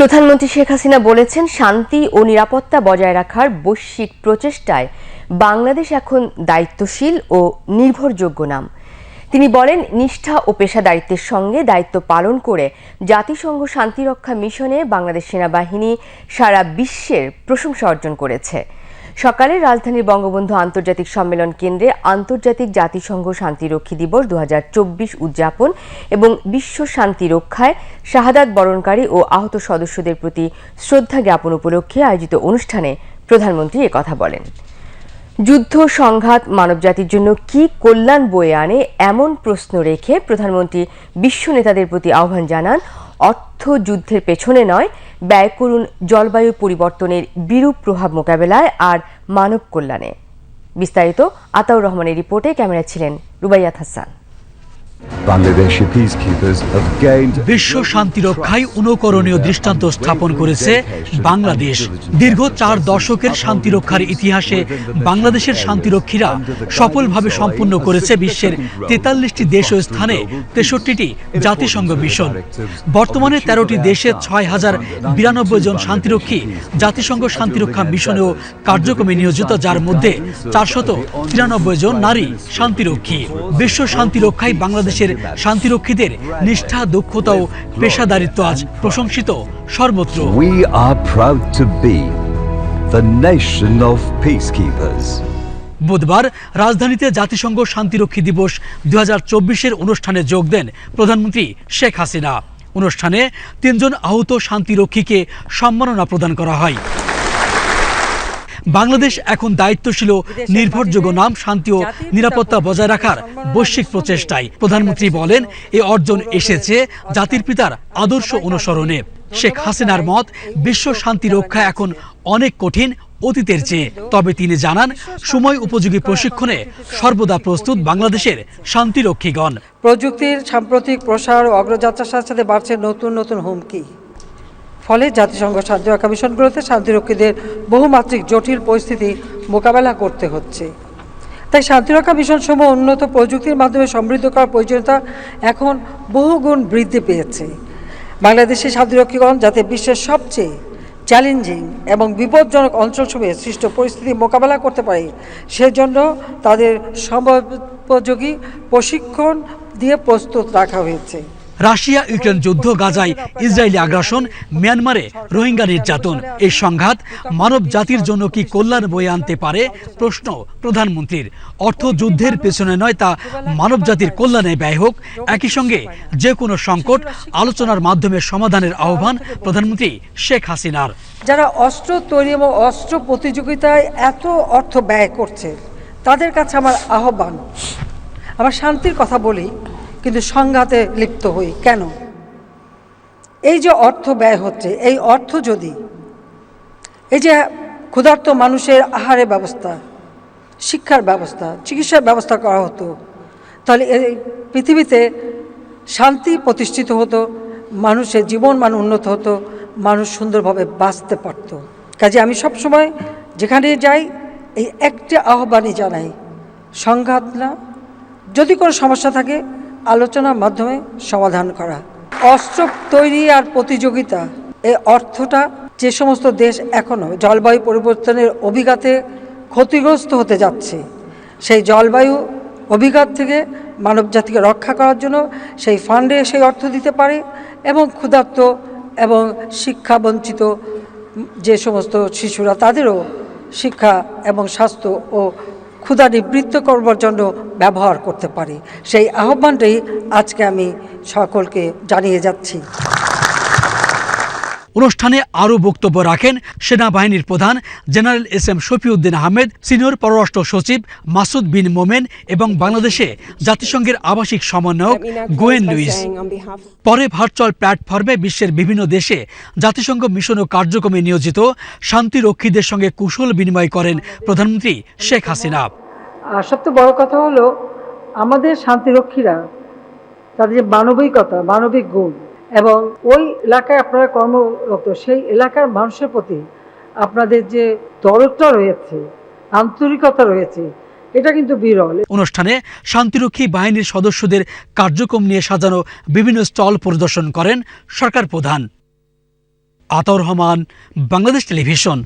প্রধানমন্ত্রী শেখ হাসিনা বলেছেন, শান্তি ও নিরাপত্তা বজায় রাখার বৈশ্বিক প্রচেষ্টায় বাংলাদেশ এখন দায়িত্বশীল ও নির্ভরযোগ্য নাম। তিনি বলেন, নিষ্ঠা ও পেশাদারিত্বের সঙ্গে দায়িত্ব পালন করে জাতিসংঘ শান্তিরক্ষা মিশনে বাংলাদেশ সেনাবাহিনী সারা বিশ্বের প্রশংসা অর্জন করেছে। সকালে রাজধানীর বঙ্গবন্ধু আন্তর্জাতিক সম্মেলন কেন্দ্রে আন্তর্জাতিক জাতিসংঘ শান্তিরক্ষী দিবস দু হাজার চব্বিশ উদযাপন এবং বিশ্ব শান্তি রক্ষায় শাহাদাত বরণকারী ও আহত সদস্যদের প্রতি শ্রদ্ধা জ্ঞাপন উপলক্ষে আয়োজিত অনুষ্ঠানে প্রধানমন্ত্রী কথা বলেন। যুদ্ধ, সংঘাত, মানবজাতির জন্য কি কল্যাণ বয়ে আনে এমন প্রশ্ন রেখে প্রধানমন্ত্রী বিশ্ব নেতাদের প্রতি আহ্বান জানান, অর্থ যুদ্ধের পেছনে নয়, ব্যয় করুন জলবায়ু পরিবর্তনের বিরূপ প্রভাব মোকাবেলায় আর মানব কল্যাণে। বিস্তারিত আতাউর রহমানের রিপোর্টে ক্যামেরা ছিলেন রুবাইয়াত হাসান। বিশ্ব শান্তি রক্ষায় অনুকরণীয় দৃষ্টান্ত স্থাপন করেছে বাংলাদেশ। দীর্ঘ চার দশকের শান্তি রক্ষার ইতিহাসে বাংলাদেশের শান্তিরক্ষীরা সফলভাবে সম্পন্ন করেছে বিশ্বের তেতাল্লিশটি দেশ ও স্থানে তেষট্টিটি জাতিসংঘ মিশন। বর্তমানে তেরোটি দেশে ছয় হাজার বিরানব্বই জন শান্তিরক্ষী জাতিসংঘ শান্তিরক্ষা মিশনেও কার্যক্রমে নিয়োজিত যার মধ্যে চারশত তিরানব্বই জন নারী শান্তিরক্ষী। বিশ্ব শান্তি রক্ষায় বাংলাদেশের শান্তিরক্ষীদের নিষ্ঠা দক্ষতা ও পেশাদারিত্ব আজ প্রশংসিত সর্বত্র। We are proud to be the nation of peacekeepers. বুধবার রাজধানীতে জাতিসংঘ শান্তিরক্ষী দিবস দু হাজার অনুষ্ঠানে যোগ দেন প্রধানমন্ত্রী শেখ হাসিনা। অনুষ্ঠানে তিনজন আহত শান্তিরক্ষীকে সম্মাননা প্রদান করা হয়। বাংলাদেশ এখন দায়িত্বশীল নির্ভরযোগ্য নাম শান্তি ও নিরাপত্তা বজায় রাখার বৈশ্বিক প্রচেষ্টায় প্রধানমন্ত্রী বলেন এ অর্জন এসেছে জাতির পিতার আদর্শ অনুসরণে। শেখ হাসিনার মত বিশ্ব শান্তি রক্ষা এখন অনেক কঠিন অতীতের চেয়ে। তবে তিনি জানান সময় উপযোগী প্রশিক্ষণে সর্বদা প্রস্তুত বাংলাদেশের শান্তিরক্ষীগণ। প্রযুক্তির সাম্প্রতিক প্রসার ও অগ্রযাত্রার সাথে সাথে বাড়ছে নতুন নতুন হুমকি। ফলে জাতিসংঘ শান্তিরক্ষা মিশনগুলোতে শান্তিরক্ষীদের বহুমাত্রিক জটিল পরিস্থিতি মোকাবেলা করতে হচ্ছে। তাই শান্তিরক্ষা মিশন সমূহ উন্নত প্রযুক্তির মাধ্যমে সমৃদ্ধ করার প্রয়োজনীয়তা এখন বহুগুণ বৃদ্ধি পেয়েছে। বাংলাদেশের শান্তিরক্ষীগণ যাতে বিশ্বের সবচেয়ে চ্যালেঞ্জিং এবং বিপজ্জনক অঞ্চলসমূহে সৃষ্ট পরিস্থিতি মোকাবেলা করতে পারে, সেজন্য তাদের সময়োপযোগী প্রশিক্ষণ দিয়ে প্রস্তুত রাখা হয়েছে। রাশিয়া ইউক্রেন যুদ্ধ, গাজায় ইসরায়েলি আগ্রাসন, মিয়ানমারে রোহিঙ্গা নির্যাতন। এই সংঘাত মানব জাতির জন্য কি কল্যাণ বয়ে আনতে পারে? প্রশ্ন প্রধানমন্ত্রীর। অর্থ যুদ্ধের পেছনে নয় তা মানব জাতির কল্যাণে ব্যয় হোক। একই সঙ্গে যে কোনো সংকট আলোচনার মাধ্যমে সমাধানের আহ্বান প্রধানমন্ত্রী শেখ হাসিনার। যারা অস্ত্র তৈরি এবং অস্ত্র প্রতিযোগিতায় এত অর্থ ব্যয় করছে, তাদের কাছে আমার আহ্বান। আমার শান্তির কথা বলি। কিন্তু সংঘাতে লিপ্ত হই। কেন? এই যে অর্থ ব্যয় হচ্ছে, এই অর্থ যদি, এই যে ক্ষুধার্ত মানুষের আহারের ব্যবস্থা, শিক্ষার ব্যবস্থা, চিকিৎসার ব্যবস্থা করা হতো, তাহলে এই পৃথিবীতে শান্তি প্রতিষ্ঠিত হতো, মানুষের জীবন মান উন্নত হতো, মানুষ সুন্দরভাবে বাঁচতে পারত। কাজে আমি সবসময় যেখানে যাই, এই একটি আহ্বানই জানাই, সংঘাত না, যদি কোনো সমস্যা থাকে আলোচনার মাধ্যমে সমাধান করা। অস্ত্র তৈরি আর প্রতিযোগিতা এই অর্থটা যে সমস্ত দেশ এখনও জলবায়ু পরিবর্তনের অভিঘাতে ক্ষতিগ্রস্ত হতে যাচ্ছে, সেই জলবায়ু অভিঘাত থেকে মানব জাতিকে রক্ষা করার জন্য সেই ফান্ডে সেই অর্থ দিতে পারে এবং ক্ষুধার্ত এবং শিক্ষা বঞ্চিত যে সমস্ত শিশুরা, তাদেরও শিক্ষা এবং স্বাস্থ্য ও ক্ষুধা নিবৃত্ত করবার জন্য ব্যবহার করতে পারি। সেই আহ্বানটাই আজকে আমি সকলকে জানিয়ে যাচ্ছি। অনুষ্ঠানে আরও বক্তব্য রাখেন সেনাবাহিনীর প্রধান general S M Shafiuddin Ahmed senior পররাষ্ট্র সচিব মাসুদ বিন মোমেন এবং বাংলাদেশে জাতিসংঘের আবাসিক সমন্বয়ক গোয়েন লুইস। পরে ভার্চুয়াল প্ল্যাটফর্মে বিশ্বের বিভিন্ন দেশে জাতিসংঘ মিশন ও কার্যক্রমে নিয়োজিত শান্তিরক্ষীদের সঙ্গে কুশল বিনিময় করেন প্রধানমন্ত্রী শেখ হাসিনা। আর সবচেয়ে বড় কথা হলো, আমাদের শান্তিরক্ষীরা তাদের যে মানবিকতা, মানবিক গুণ এবং ওই এলাকায় আপনারা কর্মরত, সেই এলাকার মানুষের প্রতি আপনাদের যে দরদটা রয়েছে, আন্তরিকতা রয়েছে, এটা কিন্তু বিরল। অনুষ্ঠানে শান্তিরক্ষী বাহিনীর সদস্যদের কার্যক্রম নিয়ে সাজানো বিভিন্ন স্টল পরিদর্শন করেন সরকার প্রধান। আতর রহমান, বাংলাদেশ টেলিভিশন।